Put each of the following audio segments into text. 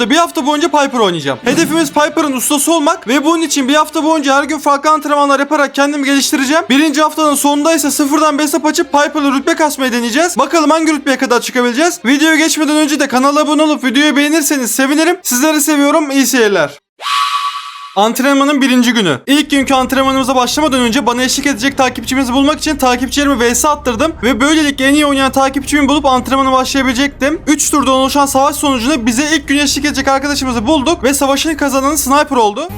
videoda bir hafta boyunca Piper oynayacağım. Hedefimiz Piper'ın ustası olmak ve bunun için bir hafta boyunca her gün farklı antrenmanlar yaparak kendimi geliştireceğim. Birinci haftanın sonunda ise sıfırdan bir hesap açıp Piper'la rütbe kasmayı deneyeceğiz. Bakalım hangi rütbeye kadar çıkabileceğiz. Videoya geçmeden önce de kanala abone olup videoyu beğenirseniz sevinirim. Sizleri seviyorum. İyi seyirler. Antrenmanın birinci günü. İlk günkü antrenmanımıza başlamadan önce bana eşlik edecek takipçimizi bulmak için takipçilerimi vs attırdım ve böylelikle en iyi oynayan takipçimi bulup antrenmana başlayabilecektim. 3 turdan oluşan savaş sonucunda bize ilk gün eşlik edecek arkadaşımızı bulduk ve savaşın kazananı sniper oldu.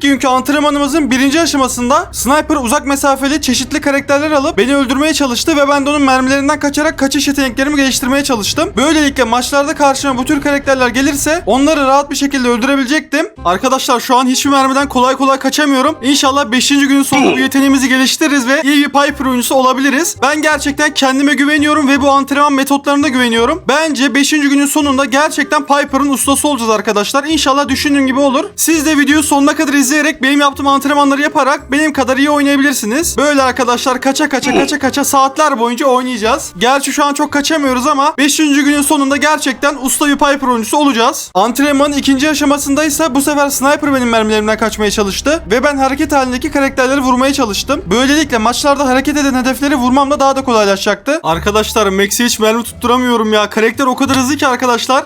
İlk günkü antrenmanımızın birinci aşamasında sniper uzak mesafeli çeşitli karakterler alıp beni öldürmeye çalıştı ve ben de onun mermilerinden kaçarak kaçış yeteneklerimi geliştirmeye çalıştım. Böylelikle maçlarda karşıma bu tür karakterler gelirse onları rahat bir şekilde öldürebilecektim. Arkadaşlar şu an hiçbir mermiden kolay kolay kaçamıyorum. İnşallah 5. günün sonunda bu yeteneğimizi geliştiririz ve iyi bir Piper oyuncusu olabiliriz. Ben gerçekten kendime güveniyorum ve bu antrenman metotlarına güveniyorum. Bence 5. günün sonunda gerçekten Piper'ın ustası olacağız arkadaşlar. İnşallah düşündüğüm gibi olur. Siz de videoyu sonuna kadar izleyerek benim yaptığım antrenmanları yaparak benim kadar iyi oynayabilirsiniz. Böyle arkadaşlar kaça kaça kaça kaça saatler boyunca oynayacağız. Gerçi şu an çok kaçamıyoruz ama 5. günün sonunda gerçekten usta bir Piper oyuncusu olacağız. Antrenmanın ikinci aşamasında ise bu sefer sniper benim mermilerimden kaçmaya çalıştı ve ben hareket halindeki karakterleri vurmaya çalıştım. Böylelikle maçlarda hareket eden hedefleri vurmam da daha da kolaylaşacaktı. Arkadaşlar Max'e hiç mermi tutturamıyorum ya. Karakter o kadar hızlı ki arkadaşlar.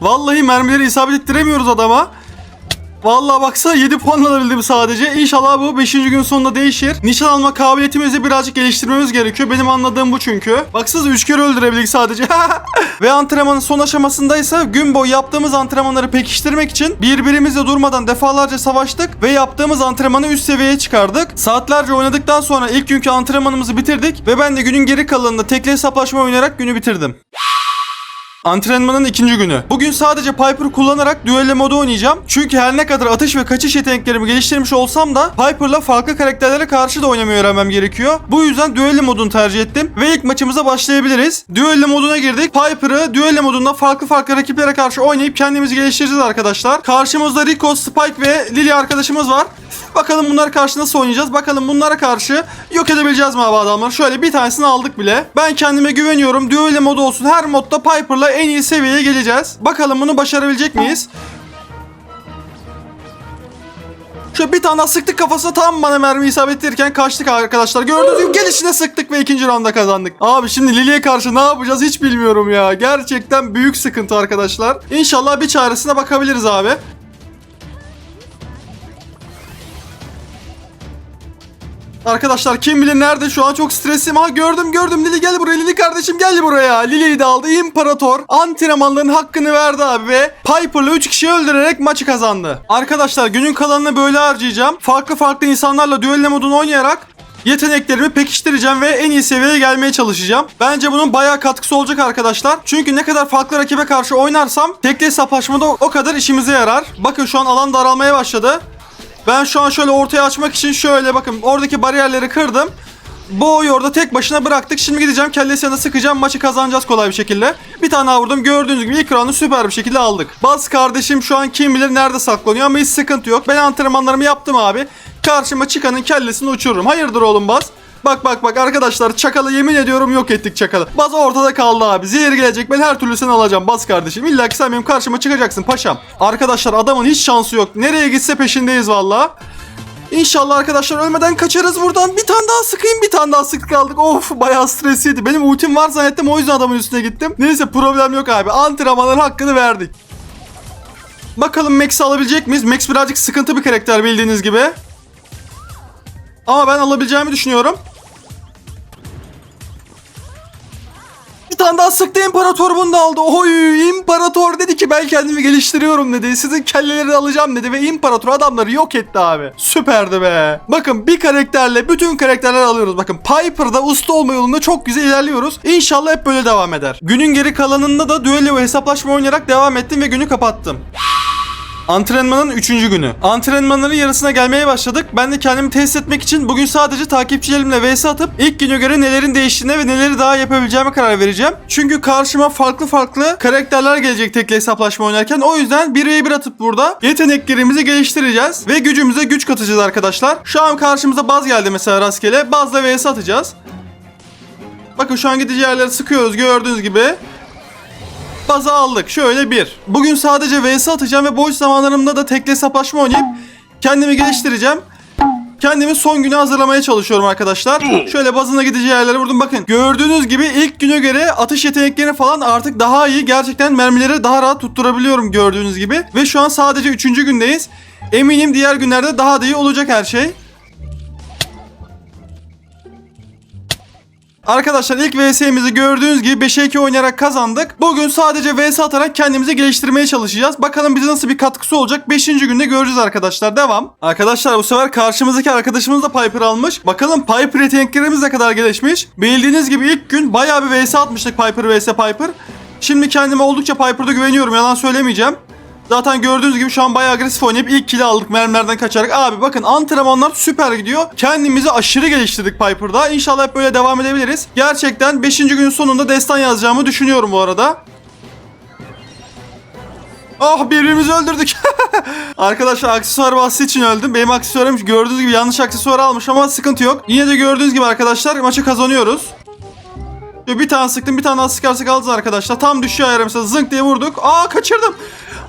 Vallahi mermileri isabet ettiremiyoruz adama. Vallahi baksana 7 puan alabildim sadece. İnşallah bu 5. gün sonunda değişir. Nişan alma kabiliyetimizi birazcık geliştirmemiz gerekiyor. Benim anladığım bu çünkü. Baksanıza 3 kere öldürebildik sadece. Ve antrenmanın son aşamasındaysa gün boyu yaptığımız antrenmanları pekiştirmek için birbirimizle durmadan defalarca savaştık ve yaptığımız antrenmanı üst seviyeye çıkardık. Saatlerce oynadıktan sonra ilk günkü antrenmanımızı bitirdik ve ben de günün geri kalanında tekli hesaplaşma oynayarak günü bitirdim. Antrenmanın ikinci günü. Bugün sadece Piper kullanarak düello modu oynayacağım. Çünkü her ne kadar atış ve kaçış yeteneklerimi geliştirmiş olsam da Piper'la farklı karakterlere karşı da oynamayı öğrenmem gerekiyor. Bu yüzden düello modunu tercih ettim ve ilk maçımıza başlayabiliriz. Düello moduna girdik. Piper'ı düello modunda farklı farklı rakiplere karşı oynayıp kendimizi geliştireceğiz arkadaşlar. Karşımızda Rico, Spike ve Lily arkadaşımız var. Bakalım bunlar karşı nasıl oynayacağız? Bakalım bunlara karşı yok edebileceğiz mi abi adamları? Şöyle bir tanesini aldık bile. Ben kendime güveniyorum. Düello modu olsun. Her modda Piper'la en iyi seviyeye geleceğiz. Bakalım bunu başarabilecek miyiz? Şöyle bir tane sıktık kafasına tam bana mermi isabet ettirirken kaçtık arkadaşlar. Gördüğünüz gibi gelişine sıktık ve ikinci rounda kazandık. Abi şimdi Lily'e karşı ne yapacağız hiç bilmiyorum ya. Gerçekten büyük sıkıntı arkadaşlar. İnşallah bir çaresine bakabiliriz abi. Arkadaşlar kim bilir nerede şu an çok stresliyim. Ha gördüm gördüm Lili gel buraya Lili kardeşim gel buraya. Lili'yi de aldı. İmparator antrenmanların hakkını verdi abi ve Piper'la 3 kişiyi öldürerek maçı kazandı. Arkadaşlar günün kalanını böyle harcayacağım. Farklı farklı insanlarla düello modunu oynayarak yeteneklerimi pekiştireceğim ve en iyi seviyeye gelmeye çalışacağım. Bence bunun bayağı katkısı olacak arkadaşlar. Çünkü ne kadar farklı rakibe karşı oynarsam tekli hesaplaşmada o kadar işimize yarar. Bakın şu an alan daralmaya başladı. Ben şu an şöyle ortaya açmak için şöyle bakın oradaki bariyerleri kırdım. Boğuyu orada tek başına bıraktık. Şimdi gideceğim kellesine sıkacağım. Maçı kazanacağız kolay bir şekilde. Bir tane daha vurdum. Gördüğünüz gibi ilk roundu süper bir şekilde aldık. Baz kardeşim şu an kim bilir nerede saklanıyor ama hiç sıkıntı yok. Ben antrenmanlarımı yaptım abi. Karşıma çıkanın kellesini uçururum. Hayırdır oğlum Baz? Bak bak bak arkadaşlar çakalı yemin ediyorum yok ettik çakalı. Baz ortada kaldı abi. Zehir gelecek ben her türlü seni alacağım Baz kardeşim. İlla ki sen benim karşıma çıkacaksın paşam. Arkadaşlar adamın hiç şansı yok. Nereye gitse peşindeyiz valla. İnşallah arkadaşlar ölmeden kaçarız buradan. Bir tane daha sıkayım bir tane daha sık kaldık. Of bayağı stresliydi. Benim ultim var zannettim o yüzden adamın üstüne gittim. Neyse problem yok abi. Antrenmanların hakkını verdik. Bakalım Max'i alabilecek miyiz? Max birazcık sıkıntı bir karakter bildiğiniz gibi. Ama ben alabileceğimi düşünüyorum. Tane daha sıktı imparator bunu da aldı. Oy imparator dedi ki ben kendimi geliştiriyorum dedi. Sizin kelleleri alacağım dedi ve imparator adamları yok etti abi. Süperdi be. Bakın bir karakterle bütün karakterler alıyoruz. Bakın Piper'da usta olma yolunda çok güzel ilerliyoruz. İnşallah hep böyle devam eder. Günün geri kalanında da düello hesaplaşma oynayarak devam ettim ve günü kapattım. Antrenmanın 3. günü. Antrenmanların yarısına gelmeye başladık. Ben de kendimi test etmek için bugün sadece takipçilerimle vs atıp ilk güne göre nelerin değiştiğine ve neleri daha yapabileceğime karar vereceğim. Çünkü karşıma farklı farklı karakterler gelecek tekli hesaplaşma oynarken. O yüzden 1v1 atıp burada yeteneklerimizi geliştireceğiz ve gücümüze güç katacağız arkadaşlar. Şu an karşımıza baz geldi mesela rastgele. Bazla vs atacağız. Bakın şu an gidici yerleri sıkıyoruz gördüğünüz gibi. Baza aldık. Şöyle bir. Bugün sadece vs atacağım ve boş zamanlarımda da tekli hesaplaşma oynayıp kendimi geliştireceğim. Kendimi son güne hazırlamaya çalışıyorum arkadaşlar. Şöyle bazına gidici yerlere vurdum. Bakın gördüğünüz gibi ilk güne göre atış yetenekleri falan artık daha iyi. Gerçekten mermileri daha rahat tutturabiliyorum gördüğünüz gibi. Ve şu an sadece 3. gündeyiz. Eminim diğer günlerde daha da iyi olacak her şey. Arkadaşlar ilk VS'mizi gördüğünüz gibi 5'e 2 oynayarak kazandık. Bugün sadece VS atarak kendimizi geliştirmeye çalışacağız. Bakalım bize nasıl bir katkısı olacak. 5. günde göreceğiz arkadaşlar. Devam. Arkadaşlar bu sefer karşımızdaki arkadaşımız da Piper almış. Bakalım Piper yeteneklerimiz ne kadar gelişmiş. Bildiğiniz gibi ilk gün bayağı bir VS atmıştık Piper vs Piper. Şimdi kendime oldukça Piper'da güveniyorum. Yalan söylemeyeceğim. Zaten gördüğünüz gibi şu an bayağı agresif oynayıp ilk kill'i aldık mermilerden kaçarak. Abi bakın antrenmanlar süper gidiyor. Kendimizi aşırı geliştirdik Piper'da. İnşallah hep böyle devam edebiliriz. Gerçekten 5. günün sonunda destan yazacağımı düşünüyorum bu arada. Ah birbirimizi öldürdük. Arkadaşlar aksesuar bahsi için öldüm. Benim aksesuarım gördüğünüz gibi yanlış aksesuar almış ama sıkıntı yok. Yine de gördüğünüz gibi arkadaşlar maçı kazanıyoruz. Bir tane sıktım bir tane daha sıkarsak alacağız arkadaşlar. Tam düşüyor ayarı mesela zınk diye vurduk. Aa kaçırdım.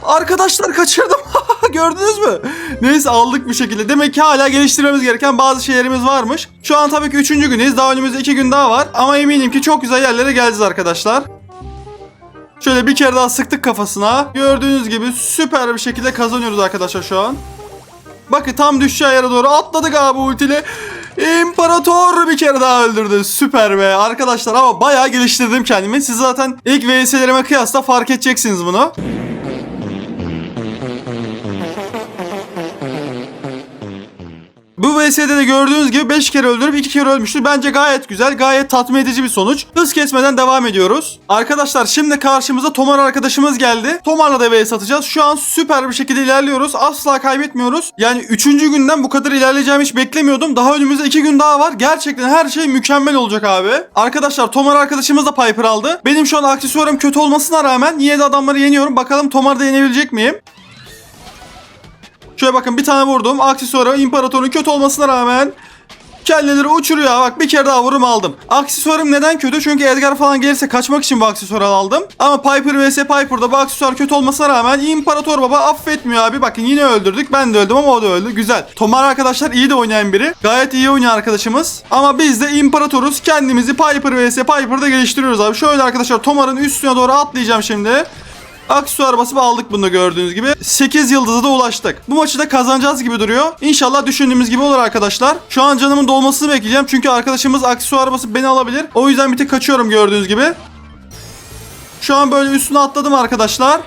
Arkadaşlar kaçırdım. Gördünüz mü? Neyse aldık bir şekilde. Demek ki hala geliştirmemiz gereken bazı şeylerimiz varmış. Şu an tabii ki 3. gündeyiz. Daha önümüzde 2 gün daha var. Ama eminim ki çok güzel yerlere geleceğiz arkadaşlar. Şöyle bir kere daha sıktık kafasına. Gördüğünüz gibi süper bir şekilde kazanıyoruz arkadaşlar şu an. Bakın tam düşeceği yere doğru atladık abi ultiyle. İmparator bir kere daha öldürdü. Süper be arkadaşlar ama bayağı geliştirdim kendimi. Siz zaten ilk VS'lerime kıyasla fark edeceksiniz bunu. Bu VS'de de gördüğünüz gibi 5 kere öldürüp 2 kere ölmüştü. Bence gayet güzel, gayet tatmin edici bir sonuç. Hız kesmeden devam ediyoruz. Arkadaşlar şimdi karşımıza Tomar arkadaşımız geldi. Tomar'la da VS atacağız. Şu an süper bir şekilde ilerliyoruz. Asla kaybetmiyoruz. Yani 3. günden bu kadar ilerleyeceğimi hiç beklemiyordum. Daha önümüzde 2 gün daha var. Gerçekten her şey mükemmel olacak abi. Arkadaşlar Tomar arkadaşımız da Piper aldı. Benim şu an aksesuarım kötü olmasına rağmen yine de adamları yeniyorum. Bakalım Tomar'da yenebilecek miyim? Şöyle bakın bir tane vurdum. Aksesuarı imparatorun kötü olmasına rağmen kelleleri uçuruyor. Bak bir kere daha vurum aldım. Aksesuarım neden kötü? Çünkü Edgar falan gelirse kaçmak için bu aksesuarı aldım. Ama Piper vs Piper'da bu aksesuar kötü olmasına rağmen İmparator Baba affetmiyor abi. Bakın yine öldürdük. Ben de öldüm ama o da öldü. Güzel. Tomar arkadaşlar iyi de oynayan biri. Gayet iyi oynayan arkadaşımız. Ama biz de İmparatoruz. Kendimizi Piper vs Piper'da geliştiriyoruz abi. Şöyle arkadaşlar Tomar'ın üstüne doğru atlayacağım şimdi. Aksesuar basıp aldık bunu gördüğünüz gibi. 8 yıldıza da ulaştık. Bu maçı da kazanacağız gibi duruyor. İnşallah düşündüğümüz gibi olur arkadaşlar. Şu an canımın dolmasını bekleyeceğim. Çünkü arkadaşımız aksesuar basıp beni alabilir. O yüzden bir tık kaçıyorum gördüğünüz gibi. Şu an böyle üstüne atladım arkadaşlar.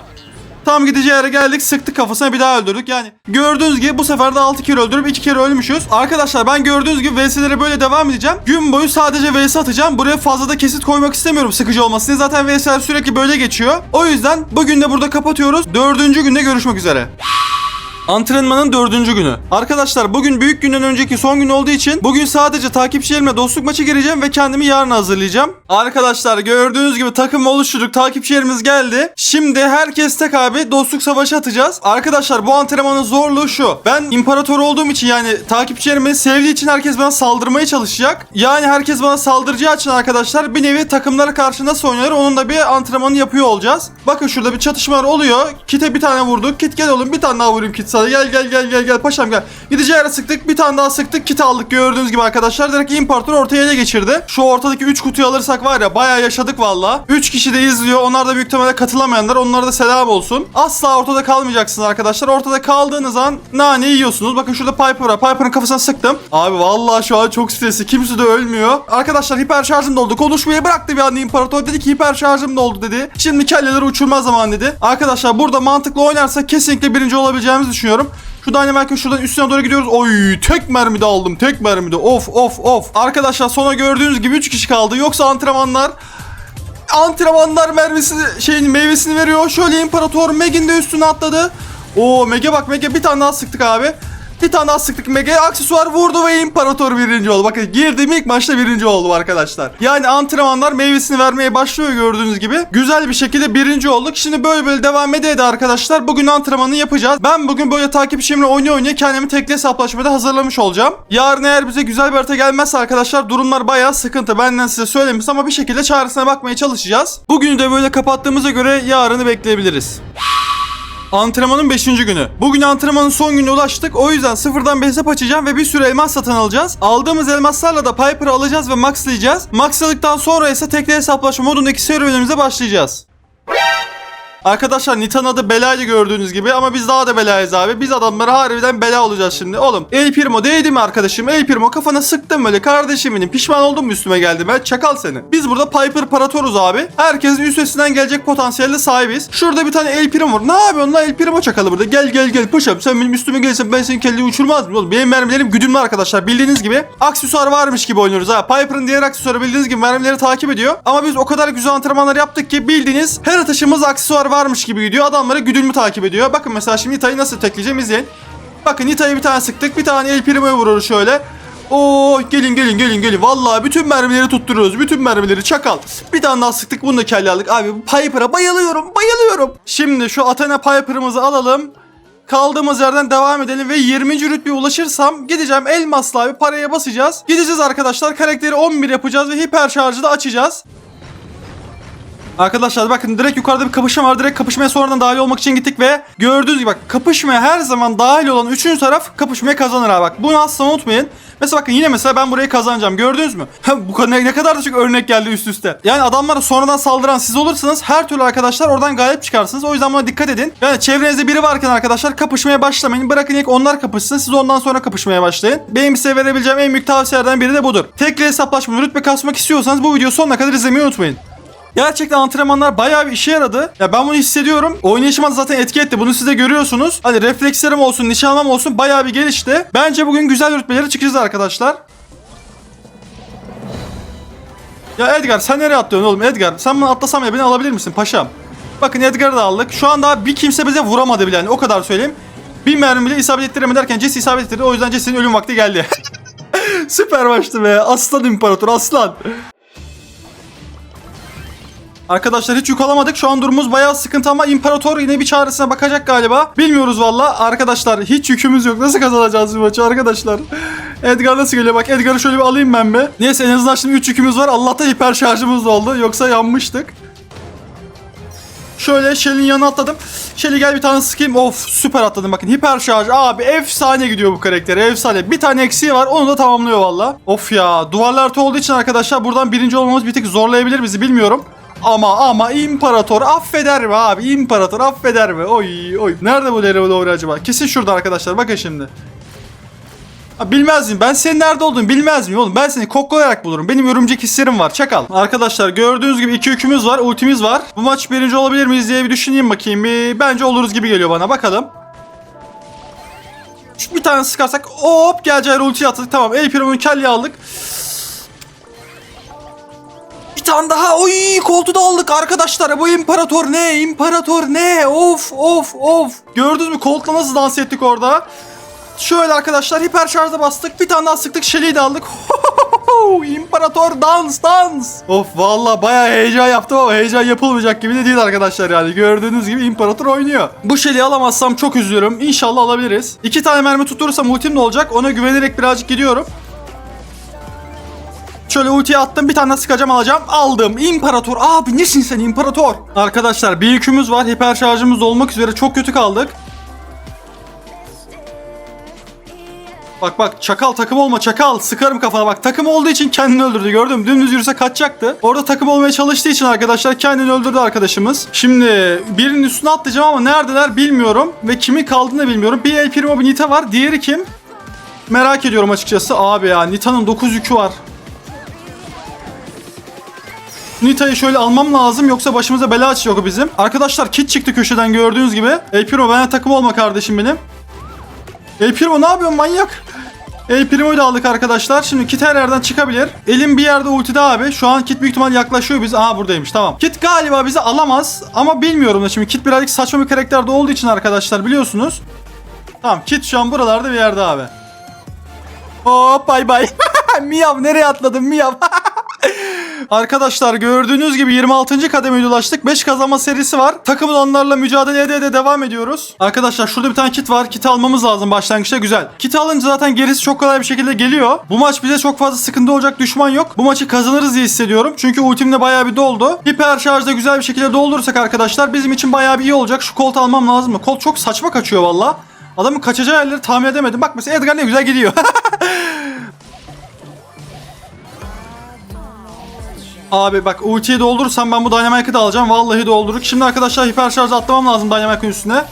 Tam gideceği yere geldik sıktık kafasına bir daha öldürdük. Yani gördüğünüz gibi bu sefer de 6 kere öldürüp 2 kere ölmüşüz. Arkadaşlar ben gördüğünüz gibi VS'lere böyle devam edeceğim. Gün boyu sadece VS atacağım. Buraya fazla da kesit koymak istemiyorum sıkıcı olmasın. Zaten VS'ler sürekli böyle geçiyor. O yüzden bugün de burada kapatıyoruz. Dördüncü günde görüşmek üzere. Antrenmanın dördüncü günü. Arkadaşlar bugün büyük günden önceki son gün olduğu için bugün sadece takipçilerimle dostluk maçı gireceğim ve kendimi yarın hazırlayacağım. Arkadaşlar gördüğünüz gibi takım oluşturduk. Takipçilerimiz geldi. Şimdi herkes tek abi dostluk savaşı atacağız. Arkadaşlar bu antrenmanın zorluğu şu. Ben imparator olduğum için yani takipçilerim beni sevdiği için herkes bana saldırmaya çalışacak. Yani herkes bana saldıracağı için arkadaşlar bir nevi takımlara karşı nasıl oynanır onun da bir antrenmanı yapıyor olacağız. Bakın şurada bir çatışmalar oluyor. Kit'e bir tane vurduk. Kit gel oğlum bir tane daha vurayım Kit sana. Gel gel gel gel gel paşam gel. Gideceği yere sıktık. Bir tane daha sıktık. Kit aldık gördüğünüz gibi arkadaşlar. Direkt imparator ortaya ele geçirdi. Şu ortadaki 3 kutuyu alırsak var ya bayağı yaşadık valla. 3 kişi de izliyor. Onlar da büyük ihtimalle katılamayanlar. Onlara da selam olsun. Asla ortada kalmayacaksınız arkadaşlar. Ortada kaldığınız an nane yiyorsunuz. Bakın şurada Piper var. Piper'ın kafasına sıktım. Abi vallahi şu an çok stresli. Kimse de ölmüyor. Arkadaşlar hiper şarjım doldu. Konuşmayı bıraktı bir anda imparator. Dedi ki hiper şarjım doldu dedi. Şimdi kelleleri uçurma zaman dedi. Arkadaşlar burada mantıklı oynarsak kesinlikle birinci olabileceğimizi. Şu Dynamite'ın şuradan üstüne doğru gidiyoruz. Oy tek mermide aldım. Tek mermide. Of of of. Arkadaşlar sonra gördüğünüz gibi 3 kişi kaldı. Yoksa antrenmanlar antrenmanlar mermisi şeyin meyvesini veriyor. Şöyle imparator Meg'in de üstüne atladı. Oo Meg'e bak Meg'e bir tane daha sıktık abi. Bir tane daha sıktık mega aksesuar vurdu ve imparator birinci oldu. Bakın girdiğim ilk maçta birinci oldu arkadaşlar. Yani antrenmanlar meyvesini vermeye başlıyor gördüğünüz gibi. Güzel bir şekilde birinci olduk. Şimdi böyle böyle devam ede ede arkadaşlar. Bugün antrenmanı yapacağız. Ben bugün böyle takipçimle oynaya oynaya kendimi tekli hesaplaşmada hazırlamış olacağım. Yarın eğer bize güzel bir harita gelmezse arkadaşlar durumlar bayağı sıkıntı. Benden size söylemiş ama bir şekilde çaresine bakmaya çalışacağız. Bugünü de böyle kapattığımıza göre yarını bekleyebiliriz. Antrenmanın 5. günü. Bugün antrenmanın son gününe ulaştık. O yüzden sıfırdan bir hesap açacağım ve bir sürü elmas satın alacağız. Aldığımız elmaslarla da Piper'ı alacağız ve maxlayacağız. Maxladıktan sonra ise tekli hesaplaşma modundaki serüvenimize başlayacağız. Arkadaşlar Nitan adı belaydı gördüğünüz gibi ama biz daha da belayız abi. Biz adamlara harbiden bela olacağız şimdi. Oğlum El Primo değdi mi arkadaşım? El Primo kafana sıktım böyle kardeşim benim. Pişman oldum mu üstüme geldi ben? Çakal seni. Biz burada Piper Paratoruz abi. Herkesin üstesinden gelecek potansiyelde sahibiz. Şurada bir tane El Primo var. Ne yapıyorsun lan El Primo çakalı burada? Gel gel gel paşam sen benim üstüme gelsen ben senin kelleyi uçurmaz mıyım oğlum? Benim mermilerim güdümlü arkadaşlar. Bildiğiniz gibi aksesuar varmış gibi oynuyoruz ha. Piper'ın diğer aksesuarı bildiğiniz gibi mermileri takip ediyor. Ama biz o kadar güzel antrenmanlar yaptık ki bildiğiniz her atışımız aksesuar varmış gibi gidiyor. Adamları güdümlü takip ediyor. Bakın mesela şimdi Nita'yı nasıl tekleyeceğim izleyin. Bakın Nita'ya bir tane sıktık. Bir tane El Primo'ya vururuz şöyle. Oo gelin gelin gelin gelin. Vallahi bütün mermileri tutturuyoruz. Bütün mermileri çakal. Bir tane daha sıktık. Bunu da kelle aldık. Abi bu Piper'a bayılıyorum. Bayılıyorum. Şimdi şu Athena Piper'ımızı alalım. Kaldığımız yerden devam edelim ve 20. rütbeye ulaşırsam gideceğim elmasla abi paraya basacağız. Gideceğiz arkadaşlar karakteri 11 yapacağız ve hiper şarjı da açacağız. Arkadaşlar bakın direkt yukarıda bir kapışma var. Direkt kapışmaya sonradan dahil olmak için gittik ve gördüğünüz gibi bak kapışmaya her zaman dahil olan üçüncü taraf kapışmaya kazanır abi bak. Bunu asla unutmayın. Mesela bakın yine mesela ben burayı kazanacağım. Gördünüz mü? Bu kadar ne kadar da çok örnek geldi üst üste. Yani adamlara sonradan saldıran siz olursanız her türlü arkadaşlar oradan galip çıkarsınız. O yüzden buna dikkat edin. Yani çevrenizde biri varken arkadaşlar kapışmaya başlamayın. Bırakın ilk onlar kapışsın. Siz ondan sonra kapışmaya başlayın. Benim size verebileceğim en büyük tavsiyelerden biri de budur. Tekli hesaplaşma rütbe kasmak istiyorsanız bu videoyu sonuna kadar izlemeyi unutmayın. Gerçekten antrenmanlar bayağı bir işe yaradı. Ya ben bunu hissediyorum. Oynayışıma da zaten etki etti. Bunu siz de görüyorsunuz. Hani reflekslerim olsun, nişanlım olsun bayağı bir gelişti. Bence bugün güzel rütbelere çıkacağız arkadaşlar. Ya Edgar sen nereye atlıyorsun oğlum Edgar? Sen bunu atlasam ya beni alabilir misin paşam? Bakın Edgar'ı da aldık. Şu an daha bir kimse bize vuramadı bile yani o kadar söyleyeyim. Bir mermi bile isabet ettiremedi derken Jesse isabet ettirdi. O yüzden Jesse'nin ölüm vakti geldi. Süper maçtı be. Aslan imparator aslan. Arkadaşlar hiç yük alamadık. Şu an durumumuz bayağı sıkıntı ama imparator yine bir çaresine bakacak galiba. Bilmiyoruz valla. Arkadaşlar hiç yükümüz yok. Nasıl kazanacağız bu maçı arkadaşlar? Edgar nasıl geliyor? Bak Edgar'ı şöyle bir alayım ben bir. Neyse en azından şimdi 3 yükümüz var. Allah'tan hiper şarjımız oldu. Yoksa yanmıştık. Şöyle Shell'in yanına atladım. Shelly gel bir tane sıkayım. Of süper atladım bakın. Hiper şarj abi efsane gidiyor bu karakter. Efsane. Bir tane eksiği var. Onu da tamamlıyor valla. Of ya. Duvarlar olduğu için arkadaşlar buradan birinci olmamız bir tık zorlayabilir bizi bilmiyorum. Ama ama imparator affeder mi abi? İmparator affeder mi? Oy oy. Nerede bu doğru acaba? Kesin şurada arkadaşlar. Bakın şimdi. Bilmez miyim? Ben senin nerede olduğunu bilmez miyim oğlum? Ben seni koklayarak bulurum. Benim örümcek hislerim var. Çakal. Arkadaşlar gördüğünüz gibi iki yükümüz var. Ultimiz var. Bu maç birinci olabilir miyiz diye bir düşüneyim bakayım. Bir, bence oluruz gibi geliyor bana. Bakalım. Bir tane sıkarsak hop geleceği ultiyi attık. Tamam. El Primo'nun kelleyi aldık. Tane daha. Oy koltuğu da aldık arkadaşlar. Bu imparator ne? İmparator ne? Of of of. Gördünüz mü koltuğla nasıl dans ettik orada? Şöyle arkadaşlar hiper şarja bastık. Bir tane daha sıktık. Şeli'yi de aldık. İmparator dans dans. Of valla bayağı heyecan yaptım ama heyecan yapılmayacak gibi de değil arkadaşlar yani. Gördüğünüz gibi İmparator oynuyor. Bu Şeli'yi alamazsam çok üzülürüm. İnşallah alabiliriz. İki tane mermi tutturursam ultim ne olacak? Ona güvenerek birazcık gidiyorum. Şöyle ultiyi attım bir tane sıkacağım alacağım. Aldım. İmparator. Abi nesin sen imparator? Arkadaşlar bir yükümüz var. Hiper şarjımız olmak üzere çok kötü kaldık. Bak bak çakal takım olma çakal sıkarım kafana bak takım olduğu için kendini öldürdü gördün mü dümdüz yürüse kaçacaktı orada takım olmaya çalıştığı için arkadaşlar kendini öldürdü arkadaşımız şimdi birinin üstüne atlayacağım ama neredeler bilmiyorum ve kimin kaldığını bilmiyorum bir El Primo bir Nita var diğeri kim merak ediyorum açıkçası abi ya Nita'nın 9 yükü var Nita'yı şöyle almam lazım yoksa başımıza bela açacak o bizim. Arkadaşlar kit çıktı köşeden gördüğünüz gibi. El Primo bana takım olma kardeşim benim. El Primo ne yapıyorsun manyak? El Primo'yu da aldık arkadaşlar. Şimdi kit her yerden çıkabilir. Elim bir yerde ultide abi. Şu an kit büyük ihtimal yaklaşıyor biz. Aha buradaymış tamam. Kit galiba bizi alamaz. Ama bilmiyorum da şimdi kit birazcık saçma bir karakterde olduğu için arkadaşlar biliyorsunuz. Tamam kit şu an buralarda bir yerde abi. Hop bay bay. Miyav nereye atladın Miyav? Arkadaşlar gördüğünüz gibi 26. kademeye ulaştık. 5 kazanma serisi var. Takımın onlarla mücadele ede ede devam ediyoruz. Arkadaşlar şurada bir tane kit var. Kiti almamız lazım başlangıçta güzel. Kiti alınca zaten gerisi çok kolay bir şekilde geliyor. Bu maç bize çok fazla sıkıntı olacak düşman yok. Bu maçı kazanırız diye hissediyorum. Çünkü ultim de bayağı bir doldu. Hiper şarjda güzel bir şekilde doldurursak arkadaşlar bizim için bayağı bir iyi olacak. Şu kolt almam lazım mı? Kolt çok saçma kaçıyor valla. Adamın kaçacağı yerleri tahmin edemedim. Bak mesela Edgar ne güzel gidiyor. Abi bak ultiyi doldurursam ben bu Dynamite'ı da alacağım. Vallahi dolduruk. Şimdi arkadaşlar hiper şarj atlamam lazım Dynamite'ın üstüne.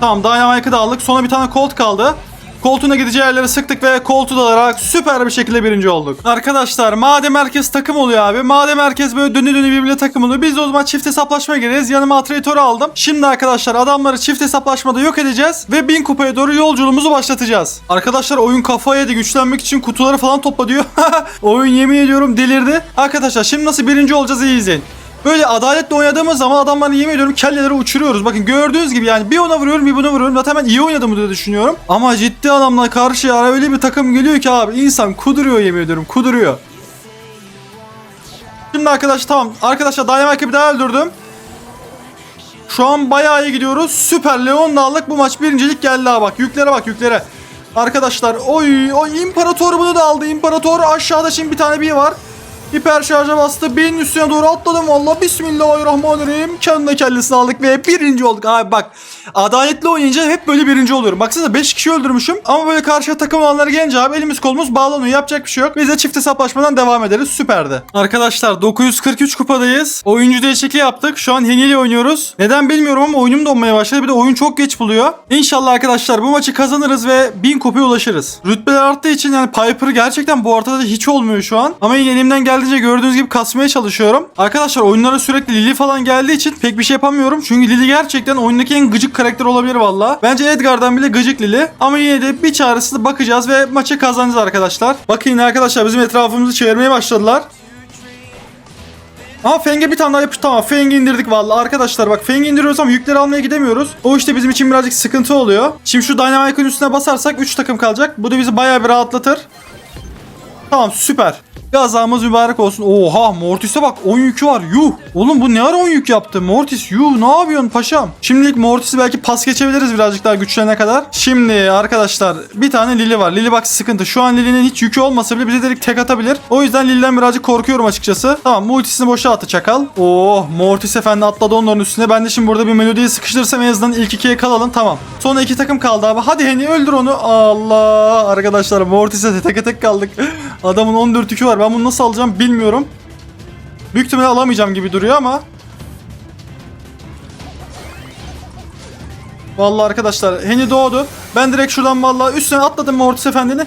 Tamam Dynamite'ı da aldık. Sonra bir tane Colt kaldı. Colt'un da gideceği yerlere sıktık ve Colt'u da alarak süper bir şekilde birinci olduk. Arkadaşlar madem herkes takım oluyor abi. Madem herkes böyle dönü dönü birbirine takım oluyor. Biz de o zaman çift hesaplaşmaya gireriz. Yanıma Atreator'u aldım. Şimdi arkadaşlar adamları çift hesaplaşmada yok edeceğiz. Ve 1000 kupaya doğru yolculuğumuzu başlatacağız. Arkadaşlar oyun kafaya yedi. Güçlenmek için kutuları falan topla diyor. oyun yemin ediyorum delirdi. Arkadaşlar şimdi nasıl birinci olacağız iyi izleyin. Böyle adaletle oynadığımız zaman adamları yemin ediyorum kelleleri uçuruyoruz. Bakın gördüğünüz gibi yani bir ona vuruyorum bir buna vuruyorum. Zaten ben iyi oynadım diye düşünüyorum. Ama ciddi adamla karşıya öyle bir takım geliyor ki abi insan kuduruyor yemin ediyorum kuduruyor. Şimdi arkadaş tamam. Arkadaşlar Dynamite'ı bir daha öldürdüm. Şu an bayağı iyi gidiyoruz. Süper Leon da aldık. Bu maç birincilik geldi ha bak. Yüklere bak yüklere. Arkadaşlar oy oy imparator bunu da aldı. İmparator aşağıda şimdi bir tane bir var. Hiper şarja bastı. Beynin üstüne doğru atladım valla. Bismillahirrahmanirrahim. Kendine kellesini aldık ve birinci olduk. Abi bak adaletli oynayınca hep böyle birinci oluyorum. Baksana 5 kişi öldürmüşüm. Ama böyle karşıya takım olanlar gelince abi elimiz kolumuz bağlanıyor. Yapacak bir şey yok. Biz de çift hesaplaşmadan devam ederiz. Süperdi. Arkadaşlar 943 kupadayız. Oyuncu değişikliği yaptık. Şu an Henny ile oynuyoruz. Neden bilmiyorum ama oyunum donmaya başladı. Bir de oyun çok geç buluyor. İnşallah arkadaşlar bu maçı kazanırız ve 1000 kupaya ulaşırız. Rütbeler arttığı için yani Piper gerçekten bu ortada hiç olmuyor şu an. Ama yine elimden geldiğince gördüğünüz gibi kasmaya çalışıyorum. Arkadaşlar oyunlara sürekli Lily falan geldiği için pek bir şey yapamıyorum. Çünkü Lily gerçekten oyundaki en gıcık karakter olabilir valla. Bence Edgar'dan bile gıcık Lily. Ama yine de bir çaresine bakacağız ve maçı kazanacağız arkadaşlar. Bakın yine arkadaşlar bizim etrafımızı çevirmeye başladılar. Aha Feng'e bir tane daha yapış tamam Feng'i indirdik vallahi arkadaşlar bak Feng'i indiriyoruz ama yükleri almaya gidemiyoruz. O işte bizim için birazcık sıkıntı oluyor. Şimdi şu Dynamite'ın üstüne basarsak 3 takım kalacak. Bu da bizi bayağı bir rahatlatır. Tamam süper. Gazamız mübarek olsun. Oha Mortis'e bak 10 yükü var. Yuh. Oğlum bu ne ara 10 yük yaptı? Mortis yuh ne yapıyorsun paşam? Şimdilik Mortis'i belki pas geçebiliriz birazcık daha güçlenene kadar. Şimdi arkadaşlar bir tane Lily var. Lily bak sıkıntı. Şu an Lily'nin hiç yükü olmasa bile bize direkt tek atabilir. O yüzden Lily'den birazcık korkuyorum açıkçası. Tamam multisini boşa attı çakal. Oh Mortis efendi atladı onların üstüne. Ben de şimdi burada bir melodiyi sıkıştırırsam en azından ilk ikiye kalalım. Tamam. Sonra iki takım kaldı abi. Hadi Henny öldür onu. Allah arkadaşlar Mortis'e tek tek kaldık. Adamın 14 yükü var. Ben bunu nasıl alacağım bilmiyorum. Büyük ihtimalle alamayacağım gibi duruyor ama. Vallahi arkadaşlar Henny doğdu. Ben direkt şuradan vallahi üstüne atladım Mortis efendini.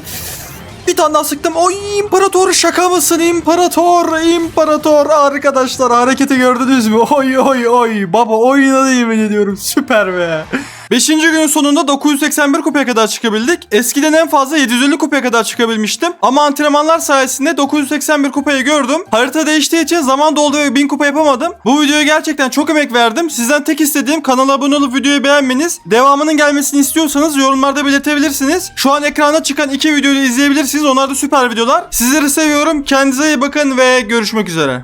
Bir tane daha sıktım. Oy imparator şaka mısın imparator imparator arkadaşlar hareketi gördünüz mü? Oy oy oy baba oynadı yemin ediyorum süper be. Beşinci günün sonunda 981 kupaya kadar çıkabildik. Eskiden en fazla 750 kupaya kadar çıkabilmiştim. Ama antrenmanlar sayesinde 981 kupayı gördüm. Harita değiştiği için zaman doldu ve 1000 kupa yapamadım. Bu videoya gerçekten çok emek verdim. Sizden tek istediğim kanala abone olup videoyu beğenmeniz. Devamının gelmesini istiyorsanız yorumlarda belirtebilirsiniz. Şu an ekrana çıkan iki videoyu izleyebilirsiniz. Onlar da süper videolar. Sizleri seviyorum. Kendinize iyi bakın ve görüşmek üzere.